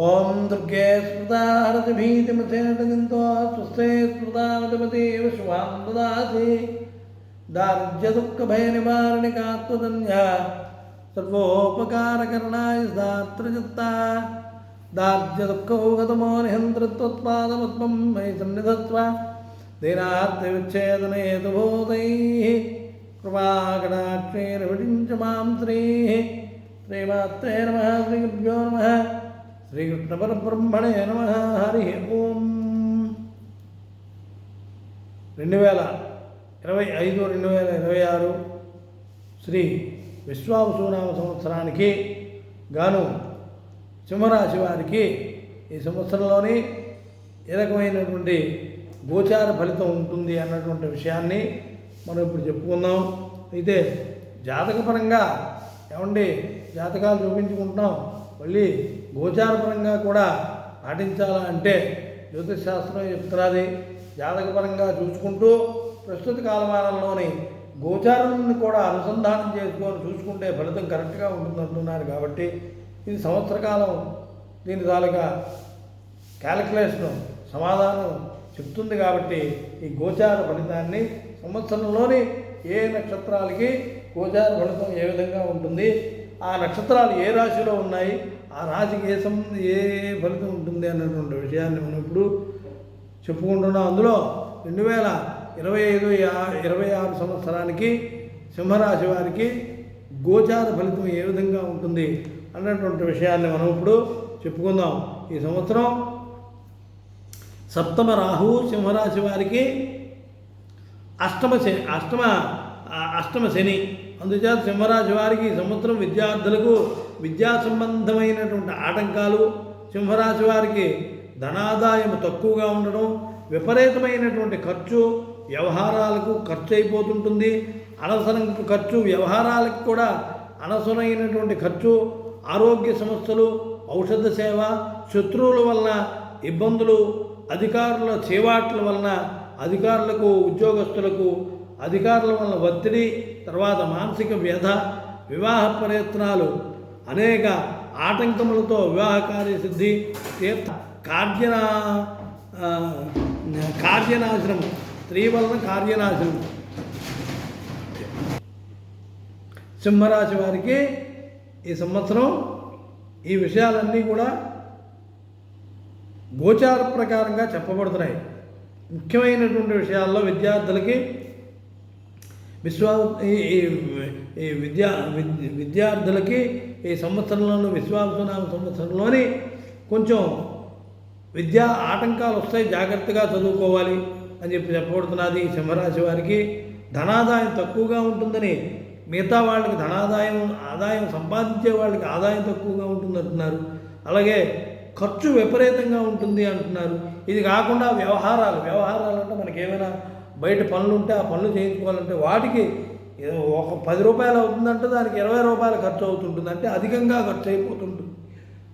ॐ दुर्गे स्मृतारतिभीतिमथेटगन्त्वा स्वस्थे स्मृतारतिपतेव शुभां ददासि दार्ढ्यदुःखभयनिवारणिका त्वदन्या सर्वोपकारकरणाय सदात्रजत्ता दार्ढ्यदुःखभोगतमो निहन्त्रत्वत्पादपद्मं मयि सन्निधत्व दीनार्तिविच्छेदनहेतुभूतैः कृपाकटाक्षैरविटिञ्च माँ श्रीः श्रीमात्रे नमः श्रीगुभ्यो नमः శ్రీకృష్ణపరబ్రహ్మణే నమ హరి ఓం. రెండు వేల ఇరవై ఐదు రెండు వేల ఇరవై ఆరు శ్రీ విశ్వావసునామ సంవత్సరానికి గాను సింహరాశి వారికి ఈ సంవత్సరంలోని ఏ రకమైనటువంటి గోచార ఫలితం ఉంటుంది అన్నటువంటి విషయాన్ని మనం ఇప్పుడు చెప్పుకుందాం. అయితే జాతకపరంగా ఏమండి? జాతకాలు చూపించుకుంటున్నాం. మళ్ళీ గోచారపరంగా కూడా పాటించాలా అంటే శాస్త్రం చెప్తున్నది. జాతకపరంగా చూసుకుంటూ ప్రస్తుత కాలమానంలోని గోచారాన్ని కూడా అనుసంధానం చేసుకొని చూసుకుంటే ఫలితం కరెక్ట్గా ఉంటుందంటున్నారు కాబట్టి ఇది సంవత్సర కాలం. దీని తాలూకా క్యాలిక్యులేషన్ సమాధానం చెప్తుంది కాబట్టి ఈ గోచార ఫలితాన్ని సంవత్సరంలోని ఏ నక్షత్రాలకి గోచార ఫలితం ఏ విధంగా ఉంటుంది ఆ నక్షత్రాలు ఏ రాశిలో ఉన్నాయి ఆ రాశికి ఏ సంబంధం ఏ ఫలితం ఉంటుంది అన్నటువంటి విషయాన్ని మనం ఇప్పుడు చెప్పుకుంటున్నాం. అందులో రెండు వేల ఇరవై ఐదు ఇరవై ఆరు సంవత్సరానికి సింహరాశి వారికి గోచార ఫలితం ఏ విధంగా ఉంటుంది అన్నటువంటి విషయాన్ని మనం ఇప్పుడు చెప్పుకుందాం. ఈ సంవత్సరం సప్తమ రాహు సింహరాశి వారికి అష్టమ శని అష్టమ అష్టమ శని. అందుచేత సింహరాశి వారికి ఈ సంవత్సరం విద్యార్థులకు విద్యా సంబంధమైనటువంటి ఆటంకాలు సింహరాశి వారికి ధనాదాయం తక్కువగా ఉండడం విపరీతమైనటువంటి ఖర్చు వ్యవహారాలకు ఖర్చు అయిపోతుంటుంది. అనవసరం ఖర్చు వ్యవహారాలకు కూడా అనవసరమైనటువంటి ఖర్చు ఆరోగ్య సమస్యలు ఔషధ సేవ శత్రువుల వలన ఇబ్బందులు అధికారుల చేవాట్ల వలన అధికారులకు ఉద్యోగస్తులకు అధికారుల వలన ఒత్తిడి తర్వాత మానసిక వ్యధ వివాహ ప్రయత్నాలు అనేక ఆటంకములతో వివాహ కార్యసిద్ధి తీర్థ కార్యనా ఆ, కార్యనాశనం స్త్రీ వలన కార్యనాశనం. సింహరాశి వారికి ఈ సంవత్సరం ఈ విషయాలన్నీ కూడా గోచార ప్రకారంగా చెప్పబడుతున్నాయి. ముఖ్యమైనటువంటి విషయాల్లో విద్యార్థులకి విశ్వా ఈ ఈ- విద్యా విద్యార్థులకి ఈ సంవత్సరంలోని విశ్వాసనామ సంవత్సరంలోని కొంచెం విద్యా ఆటంకాలు వస్తాయి జాగ్రత్తగా చదువుకోవాలి అని చెప్పి చెప్పబడుతున్నది ఈ సింహరాశి వారికి. ధనాదాయం తక్కువగా ఉంటుందని మిగతా వాళ్ళకి ధనాదాయం ఆదాయం సంపాదించే వాళ్ళకి ఆదాయం తక్కువగా ఉంటుంది అంటున్నారు. అలాగే ఖర్చు విపరీతంగా ఉంటుంది అంటున్నారు. ఇది కాకుండా వ్యవహారాలు వ్యవహారాలు అంటే మనకేమైనా బయట పనులు ఉంటే ఆ పనులు చేయించుకోవాలంటే వాటికి ఏదో ఒక పది రూపాయలు అవుతుందంటే దానికి ఇరవై రూపాయలు ఖర్చు అవుతుంటుంది. అంటే అధికంగా ఖర్చు అయిపోతుంటుంది.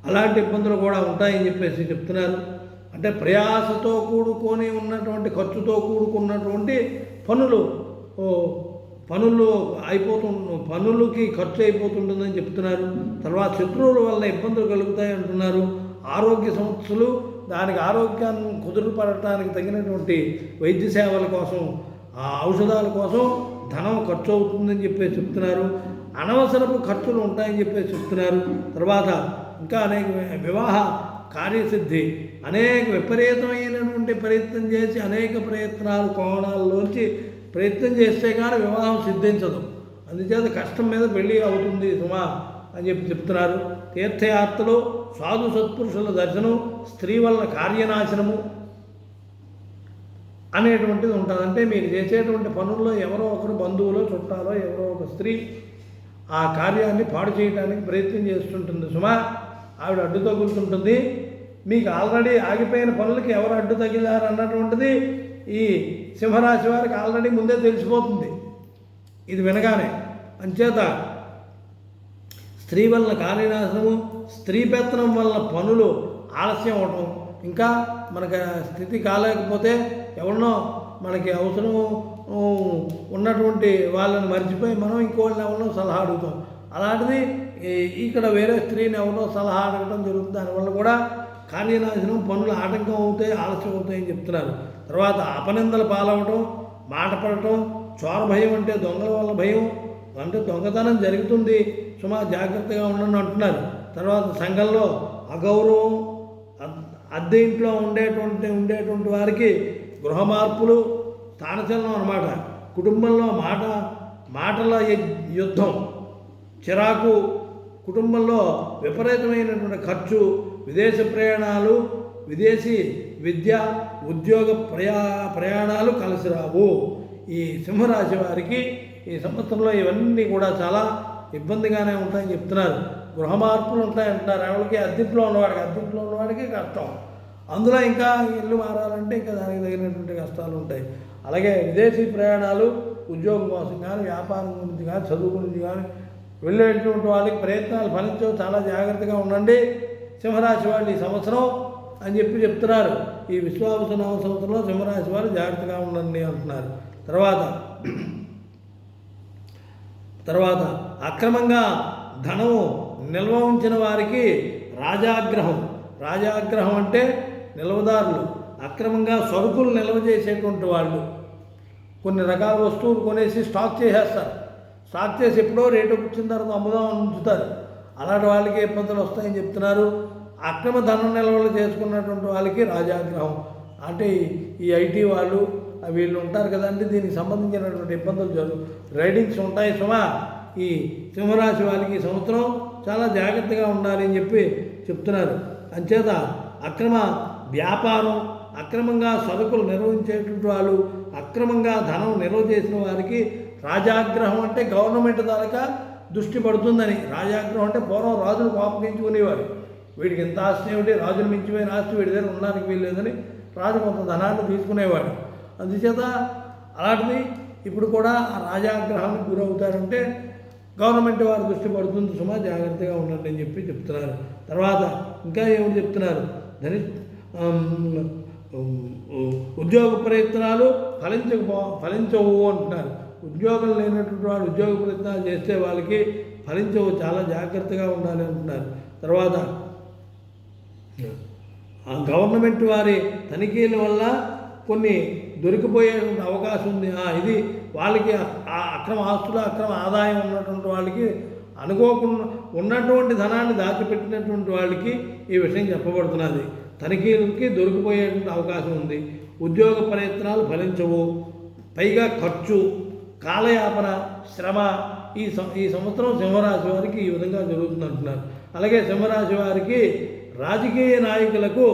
అలాంటి ఇబ్బందులు కూడా ఉంటాయని చెప్పేసి చెప్తున్నారు. అంటే ప్రయాసతో కూడుకొని ఉన్నటువంటి ఖర్చుతో కూడుకున్నటువంటి పనులు పనులు అయిపోతు పనులకి ఖర్చు అయిపోతుంటుందని చెప్తున్నారు. తర్వాత శత్రువుల వల్ల ఇబ్బందులు కలుగుతాయి అంటున్నారు. ఆరోగ్య సమస్యలు దానికి ఆరోగ్యాన్ని కుదురుపడటానికి తగినటువంటి వైద్య సేవల కోసం ఆ ఔషధాల కోసం ధనం ఖర్చు అవుతుందని చెప్పేసి చెప్తున్నారు. అనవసరపు ఖర్చులు ఉంటాయని చెప్పేసి చెప్తున్నారు. తర్వాత ఇంకా అనేక వివాహ కార్యసిద్ధి అనేక విపరీతమైనటువంటి ప్రయత్నం చేసి అనేక ప్రయత్నాలు కోణాల్లోంచి ప్రయత్నం చేస్తే కానీ వివాహం సిద్ధించదు. అందుచేత కష్టం మీద పెళ్ళి అవుతుంది సుమా. అని చెప్పి చెప్తున్నారు. తీర్థయాత్రలు సాధు సత్పురుషుల దర్శనం స్త్రీ వల్ల కార్యనాశనము అనేటువంటిది ఉంటుంది. అంటే మీరు చేసేటువంటి పనుల్లో ఎవరో ఒకరు బంధువులో చుట్టాలో ఎవరో ఒక స్త్రీ ఆ కార్యాన్ని పాడు చేయడానికి ప్రయత్నం చేస్తుంటుంది. సుమా ఆవిడ అడ్డు తగులుతుంటుంది. మీకు ఆల్రెడీ ఆగిపోయిన పనులకి ఎవరు అడ్డు తగిలారు అన్నటువంటిది ఈ సింహరాశి వారికి ఆల్రెడీ ముందే తెలిసిపోతుంది. ఇది వినగానే. అంచేత స్త్రీ వలన కార్యనాశనము స్త్రీ పెత్తనం వలన పనులు ఆలస్యం అవటం. ఇంకా మనకి స్థితి కాలేకపోతే ఎవరినో మనకి అవసరము ఉన్నటువంటి వాళ్ళని మర్చిపోయి మనం ఇంకోళ్ళని ఎవరినో సలహా అడుగుతాం. అలాంటిది ఇక్కడ వేరే స్త్రీని ఎవరినో సలహా అడగడం జరుగుతుంది. దానివల్ల కూడా కార్యనాశనం పనులు ఆటంకం అవుతాయి ఆలస్యం అవుతాయని చెప్తున్నారు. తర్వాత అపనిందలు పాలవటం మాట పడటం చోర భయం అంటే దొంగల వల్ల భయం అంటే దొంగతనం జరుగుతుంది. సుమా జాగ్రత్తగా ఉండండి అంటున్నారు. తర్వాత సంఘంలో అగౌరవం అద్- అద్దె ఇంట్లో ఉండేటువంటి ఉండేటువంటి వారికి గృహ మార్పులు స్థానచలనం అనమాట కుటుంబంలో మాట మాటల యుద్ధం చిరాకు కుటుంబంలో విపరీతమైనటువంటి ఖర్చు విదేశ ప్రయాణాలు విదేశీ విద్య ఉద్యోగ ప్రయా ప్రయాణాలు కలిసి రావు. ఈ సింహరాశి వారికి ఈ సంవత్సరంలో ఇవన్నీ కూడా చాలా ఇబ్బందిగానే ఉంటాయని చెప్తున్నారు. గృహ మార్పులు ఉంటాయంటున్నారు. ఎవరికి అద్దెంట్లో ఉన్నవాడికి అద్దెంట్లో ఉన్నవాడికి కష్టం. అందులో ఇంకా ఇల్లు మారాలంటే ఇంకా దానికి తగినటువంటి కష్టాలు ఉంటాయి. అలాగే విదేశీ ప్రయాణాలు ఉద్యోగం కోసం కానీ వ్యాపారం గురించి కానీ చదువు గురించి కానీ వెళ్ళేటువంటి వాళ్ళకి ప్రయత్నాలు ఫలించవు. చాలా జాగ్రత్తగా ఉండండి. సింహరాశి వాళ్ళు ఈ సంవత్సరం అని చెప్పి చెప్తున్నారు. ఈ విశ్వాస సంవత్సరంలో సింహరాశి వారు జాగ్రత్తగా ఉండండి అంటున్నారు. తర్వాత తర్వాత అక్రమంగా ధనము నిల్వ ఉంచిన వారికి రాజాగ్రహం. రాజాగ్రహం అంటే నిల్వదారులు. అక్రమంగా సరుకులు నిల్వ చేసేటువంటి వాళ్ళు. కొన్ని రకాల వస్తువులు కొనేసి స్టాక్ చేసేస్తారు. స్టాక్ చేసి ఎప్పుడో రేటు వచ్చిన తర్వాత అమ్ముదామని ఉంచుతారు. అలాంటి వాళ్ళకి ఇబ్బందులు వస్తాయని చెప్తున్నారు. అక్రమ ధనం నిల్వలు చేసుకున్నటువంటి వాళ్ళకి రాజాగ్రహం. అంటే ఈ ఐటీ వాళ్ళు వీళ్ళు ఉంటారు కదండి దీనికి సంబంధించినటువంటి ఇబ్బందులు జరుగు రైడింగ్స్ ఉంటాయి సుమా. ఈ సింహరాశి వాళ్ళకి ఈ సంవత్సరం చాలా జాగ్రత్తగా ఉండాలి అని చెప్పి చెప్తున్నారు. అంచేత అక్రమ వ్యాపారం అక్రమంగా సరుకులు నిర్వహించేటువంటి వాళ్ళు అక్రమంగా ధనం నిల్వ చేసిన వారికి రాజాగ్రహం అంటే గవర్నమెంట్ దాకా దృష్టి పడుతుందని. రాజాగ్రహం అంటే పూర్వం రాజులు కోపగించుకునేవారు వీడికి ఎంత ఆస్తి ఏమిటి? రాజులు మించిపోయిన ఆస్తి వీడి దగ్గర ఉండడానికి వీల్లేదని రాజు కొంత ధనాన్ని తీసుకునేవాడు. అందుచేత అలాంటిది ఇప్పుడు కూడా ఆ రాజాగ్రహానికి గురవుతారంటే గవర్నమెంట్ వారి దృష్టి పడుతుంది సుమా జాగ్రత్తగా ఉండండి అని చెప్పి చెప్తున్నారు. తర్వాత ఇంకా ఏమని చెప్తున్నారు? ధని ఉద్యోగ ప్రయత్నాలు ఫలించకపో ఫలించవు అంటున్నారు. ఉద్యోగం లేనటువంటి వాడు ఉద్యోగ ప్రయత్నాలు చేస్తే వాళ్ళకి ఫలించవు చాలా జాగ్రత్తగా ఉండాలి అంటున్నారు. తర్వాత ఆ గవర్నమెంట్ వారి తనిఖీల వల్ల కొన్ని దొరికిపోయే అవకాశం ఉంది. ఇది వాళ్ళకి ఆ అక్రమ ఆస్తులు అక్రమ ఆదాయం ఉన్నటువంటి వాళ్ళకి అనుకోకుండా ఉన్నటువంటి ధనాన్ని దాచిపెట్టినటువంటి వాళ్ళకి ఈ విషయం చెప్పబడుతున్నది. తనిఖీలకి దొరికిపోయేటువంటి అవకాశం ఉంది. ఉద్యోగ ప్రయత్నాలు ఫలించవు. పైగా ఖర్చు కాలయాపన శ్రమ ఈ ఈ సంవత్సరం సింహరాశి వారికి ఈ విధంగా జరుగుతుంది అంటున్నారు అలాగే సింహరాశి వారికి రాజకీయ నాయకులకు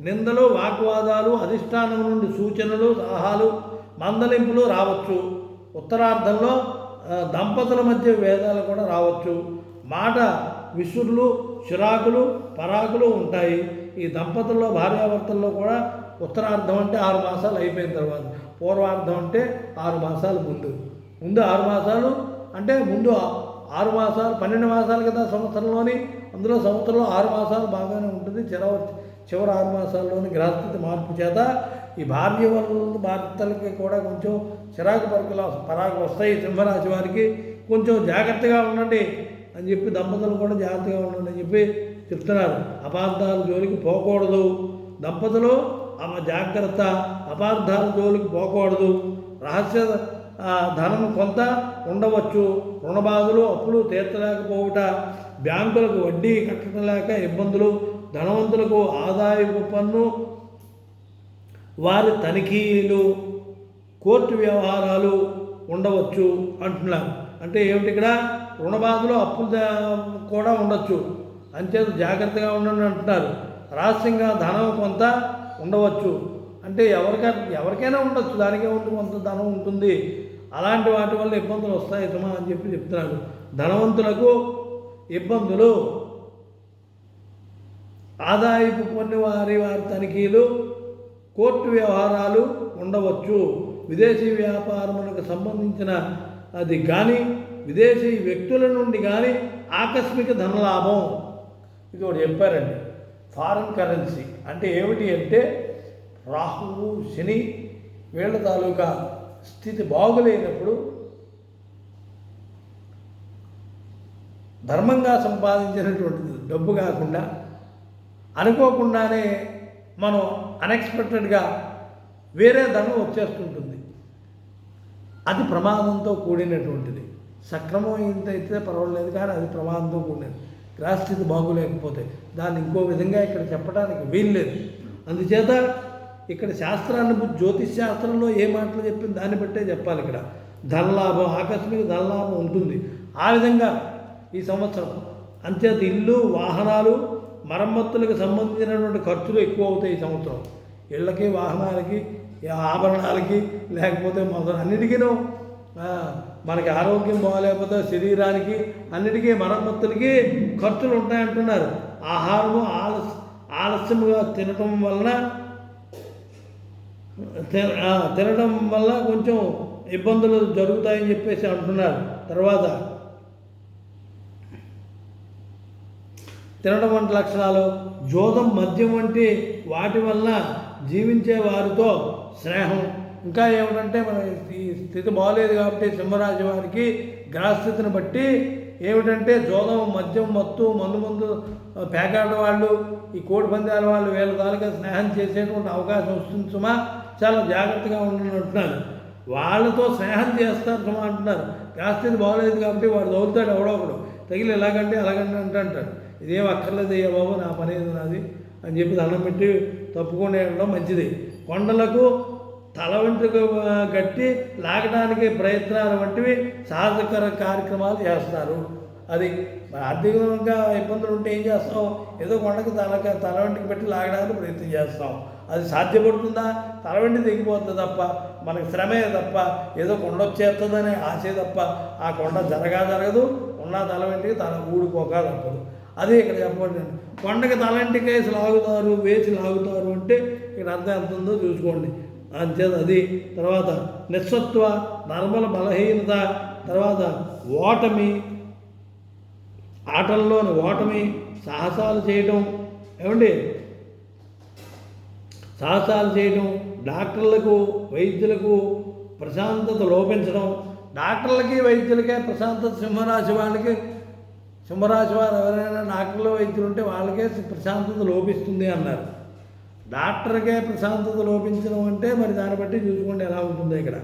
నిందలు వాగ్వాదాలు అధిష్టానం నుండి సూచనలు సలహాలు మందలింపులు రావచ్చు. ఉత్తరార్ధంలో దంపతుల మధ్య వేదాలు కూడా రావచ్చు. మాట విసురులు చిరాకులు పరాకులు ఉంటాయి. ఈ దంపతుల్లో భార్యాభర్తల్లో కూడా ఉత్తరార్ధం అంటే ఆరు మాసాలు అయిపోయిన తర్వాత. పూర్వార్ధం అంటే ఆరు మాసాలు ముందు. ముందు ఆరు మాసాలు అంటే ముందు ఆరు మాసాలు పన్నెండు మాసాలు కదా సంవత్సరంలోని. అందులో సంవత్సరంలో ఆరు మాసాలు బాగానే ఉంటుంది చివర చివరి ఆరు మాసాల్లోని గ్రహస్థితి మార్పు చేత ఈ భార్య వల్ల భర్తలకి కూడా కొంచెం చిరాకు పరకలు పరాకు వస్తాయి సింహరాశి వారికి. కొంచెం జాగ్రత్తగా ఉండండి అని చెప్పి దంపతులు కూడా జాగ్రత్తగా ఉండండి అని చెప్పి చెప్తున్నారు. అపార్థాల జోలికి పోకూడదు. దంపతులు ఆమె జాగ్రత్త అపార్థాల జోలికి పోకూడదు. రహస్య ధనం కొంత ఉండవచ్చు. రుణబాధలు అప్పులు తీర్చలేకపోవుట బ్యాంకులకు వడ్డీ కట్టడం లేక ఇబ్బందులు ధనవంతులకు ఆదాయపు పన్ను వారి తనిఖీలు కోర్టు వ్యవహారాలు ఉండవచ్చు అంటున్నారు. అంటే ఏమిటి ఇక్కడ? రుణబాధలు అప్పులు కూడా ఉండొచ్చు. అంతేత జాగ్రత్తగా ఉండండి అంటున్నారు. రహస్యంగా ధనం కొంత ఉండవచ్చు. అంటే ఎవరికైనా ఎవరికైనా ఉండొచ్చు. దానికే ఉంటుంది కొంత ధనం ఉంటుంది. అలాంటి వాటి వల్ల ఇబ్బందులు వస్తాయి. సుమా అని చెప్పి చెప్తున్నారు. ధనవంతులకు ఇబ్బందులు ఆదాయపు పన్ను వారి వారి తనిఖీలు కోర్టు వ్యవహారాలు ఉండవచ్చు. విదేశీ వ్యాపారములకు సంబంధించిన అది కానీ విదేశీ వ్యక్తుల నుండి కానీ ఆకస్మిక ధనలాభం. ఇది ఒకటి చెప్పారండి. ఫారిన్ కరెన్సీ అంటే ఏమిటి అంటే రాహువు శని వీళ్ళ తాలూకా స్థితి బాగులేనప్పుడు ధర్మంగా సంపాదించినటువంటి డబ్బు కాకుండా అనుకోకుండానే మనం అన్ఎక్స్పెక్టెడ్గా వేరే ధనం వచ్చేస్తుంటుంది. అది ప్రమాదంతో కూడినటువంటిది. సక్రమం అయితే పర్వాలేదు కానీ అది ప్రమాదంతో కూడినది. గ్రహస్థితి బాగోలేకపోతే దాన్ని ఇంకో విధంగా ఇక్కడ చెప్పడానికి వీల్లేదు. అందుచేత ఇక్కడ శాస్త్రాన్ని జ్యోతిష్ శాస్త్రంలో ఏ మాటలు చెప్పింది దాన్ని బట్టే చెప్పాలి ఇక్కడ. ధనలాభం ఆకస్మిక ధనలాభం ఉంటుంది. ఆ విధంగా ఈ సంవత్సరం. అంతేత ఇల్లు వాహనాలు మరమ్మతులకు సంబంధించినటువంటి ఖర్చులు ఎక్కువ అవుతాయి ఈ సంవత్సరం. ఇళ్ళకి వాహనాలకి ఆభరణాలకి లేకపోతే మొదలు అన్నిటికీనూ మనకి ఆరోగ్యం బాగాలేకపోతే శరీరానికి అన్నిటికీ మరమ్మతులకి ఖర్చులు ఉంటాయంటున్నారు. ఆహారము ఆలస్ ఆలస్యముగా తినటం వలన తి- తినడం వల్ల కొంచెం ఇబ్బందులు జరుగుతాయని చెప్పేసి అంటున్నారు. తర్వాత తినడం వంటి లక్షణాలు జోదం మద్యం వంటి వాటి వలన జీవించే వారితో స్నేహం. ఇంకా ఏమిటంటే మన ఈ స్థితి బాగలేదు కాబట్టి సింహరాశి వారికి గ్రహస్థితిని బట్టి ఏమిటంటే జోదం మద్యం మత్తు మందు మందు పేకాట వాళ్ళు ఈ కోడి పందాల వాళ్ళు వీళ్ళ తాలూకా స్నేహం చేసేటువంటి అవకాశం వస్తుంది సుమా. చాలా జాగ్రత్తగా ఉండంటున్నారు వాళ్ళతో స్నేహం చేస్తారు సుమా అంటున్నారు. గ్రహస్థితి బాగలేదు కాబట్టి వాడు చదువుతాడు ఎవడో ఒకడు. తగిలి ఎలాగంటే అలాగంటే అంటే అంటాడు ఇదేం అక్కర్లేదు అయ్యా బాబు నా పని ఏది నాది అని చెప్పి దండం పెట్టి తప్పుకునే ఉండడం మంచిది. కొండలకు తల వెంట్రుకు గట్టి లాగడానికి ప్రయత్నాలు వంటివి సాధకర కార్యక్రమాలు చేస్తారు. అది ఆర్థికంగా ఇబ్బందులు ఉంటే ఏం చేస్తాం ఏదో కొండకి తల తల వెంటికి పెట్టి లాగడానికి ప్రయత్నం చేస్తాం. అది సాధ్యపడుతుందా? తల వెంటి దిగిపోతుంది తప్ప మనకి శ్రమే తప్ప ఏదో కొండ వచ్చేస్తుందనే ఆశే తప్ప ఆ కొండ జరగా జరగదు ఉన్న తల వెంటికి తల ఊడిపోక తప్పదు. అదే ఇక్కడ చెప్పండి కొండకి తలంటికేసి లాగుతారు వేసి లాగుతారు అంటే ఇక్కడ అర్థం ఎంత ఉందో చూసుకోండి. అంతేత అది తర్వాత నిస్సత్వ నర్మల బలహీనత తర్వాత ఓటమి ఆటల్లోని ఓటమి సాహసాలు చేయటం ఏమండి? సాహసాలు చేయటం డాక్టర్లకు వైద్యులకు ప్రశాంతత లోపించడం. డాక్టర్లకి వైద్యులకే ప్రశాంతత సింహరాశి వాళ్ళకి సింహరాశి వారు ఎవరైనా డాక్టర్లు వైద్యులు ఉంటే వాళ్ళకే ప్రశాంతత లోపిస్తుంది అన్నారు. డాక్టర్కే ప్రశాంతత లోపించడం అంటే మరి దాన్ని బట్టి చూసుకోండి ఎలా ఉంటుందో ఇక్కడ.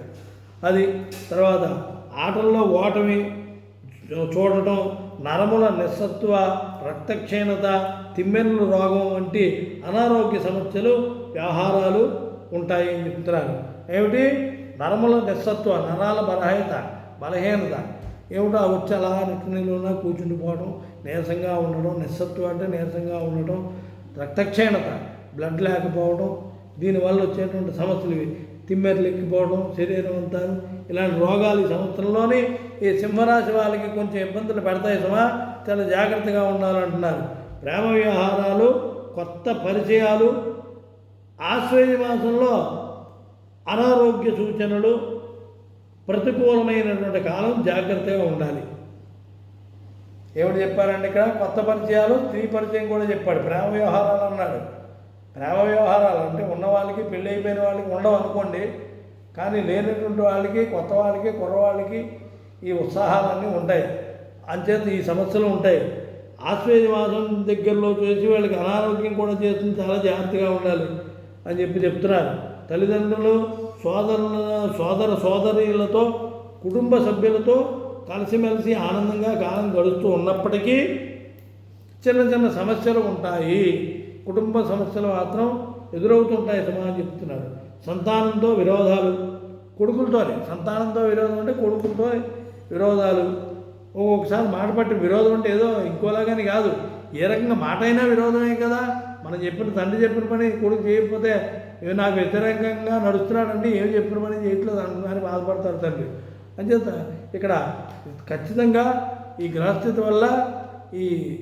అది తర్వాత ఆటల్లో ఓటమి చూడటం నరముల నిస్సత్వ రక్తక్షీణత తిమ్మెన్నుల రోగం వంటి అనారోగ్య సమస్యలు వ్యవహారాలు ఉంటాయి అని చెప్తున్నారు. ఏమిటి? నరముల నిస్సత్వ నరాల బలహీనత బలహీనత. ఏమిటో? వచ్చి అలా నిట్టునీళ్ళున్నా కూర్చుండిపోవడం నీరసంగా ఉండడం నిస్సత్వం అంటే నీరసంగా ఉండటం రక్తక్షీణత బ్లడ్ లేకపోవడం దీనివల్ల వచ్చేటువంటి సమస్యలు ఇవి. తిమ్మెరలు ఎక్కిపోవడం శరీరం అంతా. ఇలాంటి రోగాలు ఈ సంవత్సరంలోనే ఈ సింహరాశి వాళ్ళకి కొంచెం ఇబ్బందులు పెడతాయి సుమా. చాలా జాగ్రత్తగా ఉండాలంటున్నారు. ప్రేమ వ్యవహారాలు కొత్త పరిచయాలు ఆశ్వయుజ మాసంలో అనారోగ్య సూచనలు ప్రతికూలమైనటువంటి కాలం జాగ్రత్తగా ఉండాలి. ఏమిటి చెప్పారండి ఇక్కడ? కొత్త పరిచయాలు స్త్రీ పరిచయం కూడా చెప్పాడు. ప్రేమ వ్యవహారాలు అన్నాడు. ప్రేమ వ్యవహారాలు అంటే ఉన్న వాళ్ళకి పెళ్ళి అయిపోయిన వాళ్ళకి ఉండవు అనుకోండి. కానీ లేనటువంటి వాళ్ళకి కొత్త వాళ్ళకి కుర్రవాళ్ళకి ఈ ఉత్సాహాలన్నీ ఉంటాయి. అంచేత ఈ సమస్యలు ఉంటాయి. ఆశ్వేజ మాసం దగ్గరలో చేసి వాళ్ళకి అనారోగ్యం కూడా చేస్తుంది. చాలా జాగ్రత్తగా ఉండాలి అని చెప్పి చెప్తున్నారు. తల్లిదండ్రులు సోదరుల సోదర సోదరీలతో కుటుంబ సభ్యులతో కలిసిమెలిసి ఆనందంగా కాలం గడుస్తూ ఉన్నప్పటికీ చిన్న చిన్న సమస్యలు ఉంటాయి. కుటుంబ సమస్యలు మాత్రం ఎదురవుతుంటాయి సమాజం చెప్తున్నారు. సంతానంతో విరోధాలు కొడుకులతోనే సంతానంతో విరోధం అంటే కొడుకులతో విరోధాలు. ఒక్కొక్కసారి మాట పట్టి విరోధం అంటే ఏదో ఇంకోలాగానే కాదు. ఏ రకంగా మాట అయినా విరోధమే కదా. మనం చెప్పిన తండ్రి చెప్పిన పని కొడుకు చేయకపోతే నాకు వ్యతిరేకంగా నడుస్తున్నాడండి ఏం చెప్పిన పని చేయట్లేదు అని బాధపడతారు తండ్రి. అంచేత ఇక్కడ ఖచ్చితంగా ఈ గ్రహస్థితి వల్ల ఈ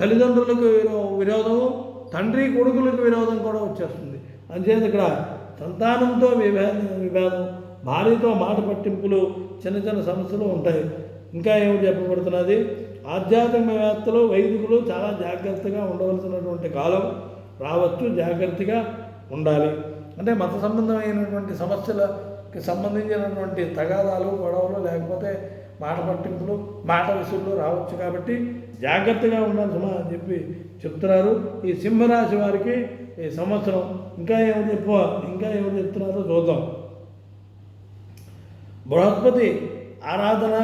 తల్లిదండ్రులకు విరో- విరోధము తండ్రి కొడుకులకు విరోధం కూడా వచ్చేస్తుంది. అంచేత ఇక్కడ సంతానంతో విభేదం విభేదం భార్యతో మాట పట్టింపులు చిన్న చిన్న సమస్యలు ఉంటాయి. ఇంకా ఏమిటి చెప్పబడుతున్నది? ఆధ్యాత్మికవేత్తలు వైదికులు చాలా జాగ్రత్తగా ఉండవలసినటువంటి కాలం రావచ్చు జాగ్రత్తగా ఉండాలి. అంటే మత సంబంధమైనటువంటి సమస్యలకి సంబంధించినటువంటి తగాదాలు గొడవలు లేకపోతే మాట పట్టింపులు మాట విసురులు రావచ్చు కాబట్టి జాగ్రత్తగా ఉండాలి సుమా అని చెప్పి చెప్తున్నారు. ఈ సింహరాశి వారికి ఈ సంవత్సరం ఇంకా ఏమిటి చెప్పు ఇంకా ఏమిటి చెప్తున్నారో చూద్దాం. బృహస్పతి ఆరాధన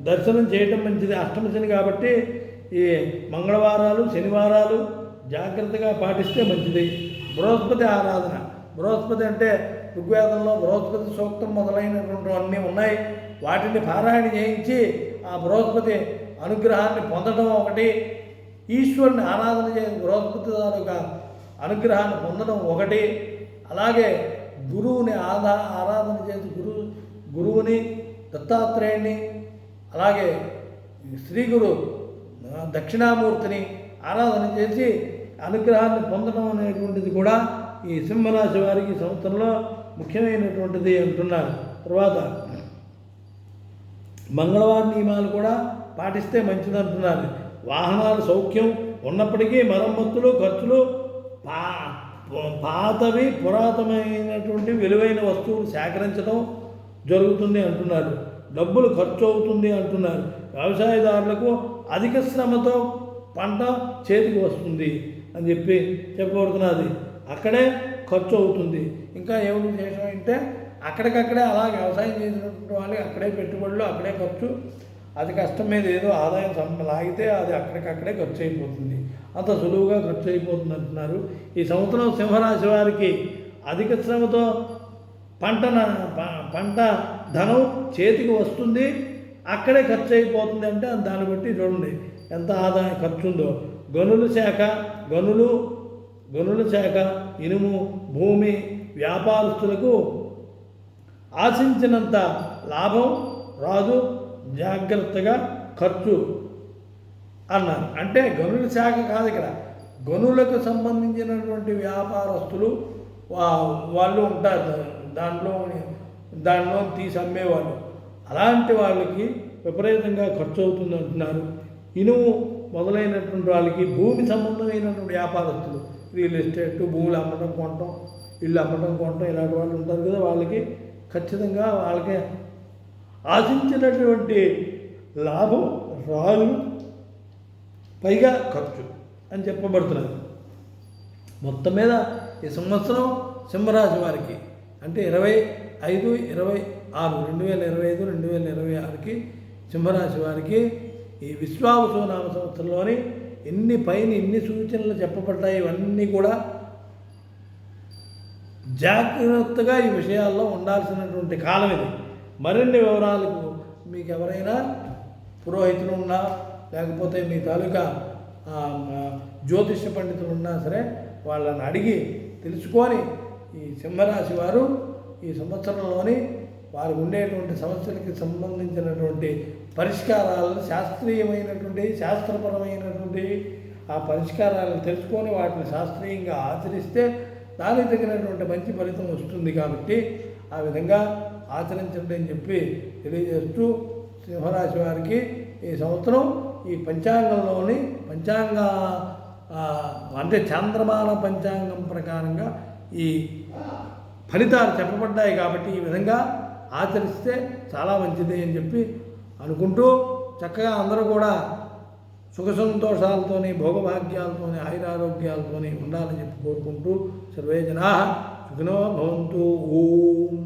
దర్శనం చేయటం మంచిది. అష్టమ శని కాబట్టి ఈ మంగళవారాలు శనివారాలు జాగ్రత్తగా పాటిస్తే మంచిది. బృహస్పతి ఆరాధన. బృహస్పతి అంటే ఋగ్వేదంలో బృహస్పతి సూక్తం మొదలైనటువంటి అన్నీ ఉన్నాయి. వాటిని పారాయణ చేయించి ఆ బృహస్పతి అనుగ్రహాన్ని పొందడం ఒకటి. ఈశ్వరుని ఆరాధన చేసి బృహస్పతి తాలూకా అనుగ్రహాన్ని పొందడం ఒకటి. అలాగే గురువుని ఆదా ఆరాధన చేసి గురువు గురువుని దత్తాత్రేయుని అలాగే శ్రీ గురు దక్షిణామూర్తిని ఆరాధన చేసి అనుగ్రహాన్ని పొందడం అనేటువంటిది కూడా ఈ సింహరాశి వారికి సంవత్సరంలో ముఖ్యమైనటువంటిది అంటున్నారు. తర్వాత మంగళవారం నియమాలు కూడా పాటిస్తే మంచిది అంటున్నారు వాహనాల సౌఖ్యం ఉన్నప్పటికీ మరమ్మతులు ఖర్చులు పా పాతవి పురాతనమైనటువంటి విలువైన వస్తువులు సేకరించడం జరుగుతుంది అంటున్నారు. డబ్బులు ఖర్చు అవుతుంది అంటున్నారు. వ్యవసాయదారులకు అధిక శ్రమతో పంట చేతికి వస్తుంది అని చెప్పి చెప్పబడుతున్నది. అక్కడే ఖర్చు అవుతుంది ఇంకా ఏమిటి విశేషం అంటే అక్కడికక్కడే అలా వ్యవసాయం చేసినటువంటి వాళ్ళకి అక్కడే పెట్టుబడులు అక్కడే ఖర్చు. అది కష్టం మీద ఏదో ఆదాయం సం- లాగితే అది అక్కడికక్కడే ఖర్చు అయిపోతుంది అంత సులువుగా ఖర్చు అయిపోతుంది అంటున్నారు. ఈ సంవత్సరం సింహరాశి వారికి అధిక శ్రమతో పంట పంట ధనం చేతికి వస్తుంది అక్కడే ఖర్చు అయిపోతుంది అంటే దాన్ని బట్టి చూడండి ఎంత ఆదాయం ఖర్చు ఉందో గనుల శాఖ గనులు గనుల శాఖ ఇనుము భూమి వ్యాపారస్తులకు ఆశించినంత లాభం రాదు జాగ్రత్తగా ఖర్చు అన్నారు. అంటే గనుల శాఖ కాదు ఇక్కడ. గనులకు సంబంధించినటువంటి వ్యాపారస్తులు వా- వాళ్ళు ఉంటారు. దాంట్లో దానిలో తీసి అమ్మేవాళ్ళు. అలాంటి వాళ్ళకి విపరీతంగా ఖర్చు అవుతుంది అంటున్నారు. ఇనుము మొదలైనటువంటి వాళ్ళకి భూమి సంబంధమైనటువంటి వ్యాపారస్తులు రియల్ ఎస్టేట్ భూములు అమ్మడం కొనటం ఇల్లు అమ్మడం కొనటం ఇలాంటి వాళ్ళు ఉంటారు కదా వాళ్ళకి. ఖచ్చితంగా వాళ్ళకి ఆశించినటువంటి లాభం రాదు పైగా ఖర్చు అని చెప్పబడుతున్నది మొత్తం మీద ఈ సంవత్సరం సింహరాశి వారికి అంటే ఇరవై ఐదు ఇరవై ఆరు రెండు వేల ఇరవై ఐదు రెండు వేల ఇరవై ఆరుకి సింహరాశి వారికి ఈ విశ్వావసు నామ సంవత్సరంలోని ఎన్ని పైన ఎన్ని సూచనలు చెప్పబడ్డాయి ఇవన్నీ కూడా జాగ్రత్తగా ఈ విషయాల్లో ఉండాల్సినటువంటి కాలం ఇది. మరిన్ని వివరాలకు మీకు ఎవరైనా పురోహితులు ఉన్నా లేకపోతే మీ తాలూకా జ్యోతిష పండితులు ఉన్నా సరే వాళ్ళని అడిగి తెలుసుకొని ఈ సింహరాశి వారు ఈ సంవత్సరంలోని వారికి ఉండేటువంటి సమస్యలకి సంబంధించినటువంటి పరిష్కారాలను శాస్త్రీయమైనటువంటి శాస్త్రపరమైనటువంటి ఆ పరిష్కారాలను తెలుసుకొని వాటిని శాస్త్రీయంగా ఆచరిస్తే దానికి తగినటువంటి మంచి ఫలితం వస్తుంది కాబట్టి ఆ విధంగా ఆచరించండి అని చెప్పి తెలియజేస్తూ సింహరాశి వారికి ఈ సంవత్సరం ఈ పంచాంగంలోని పంచాంగ అంటే చంద్రమాన పంచాంగం ప్రకారంగా ఈ ఫలితాలు చెప్పబడ్డాయి కాబట్టి ఈ విధంగా ఆచరిస్తే చాలా మంచిది అని చెప్పి అనుకుంటూ చక్కగా అందరూ కూడా సుఖ సంతోషాలతోని భోగభాగ్యాలతోని ఆయురారోగ్యాలతోని ఉండాలని చెప్పి కోరుకుంటూ సర్వే జనా సుఖినో భవంతు. ఓం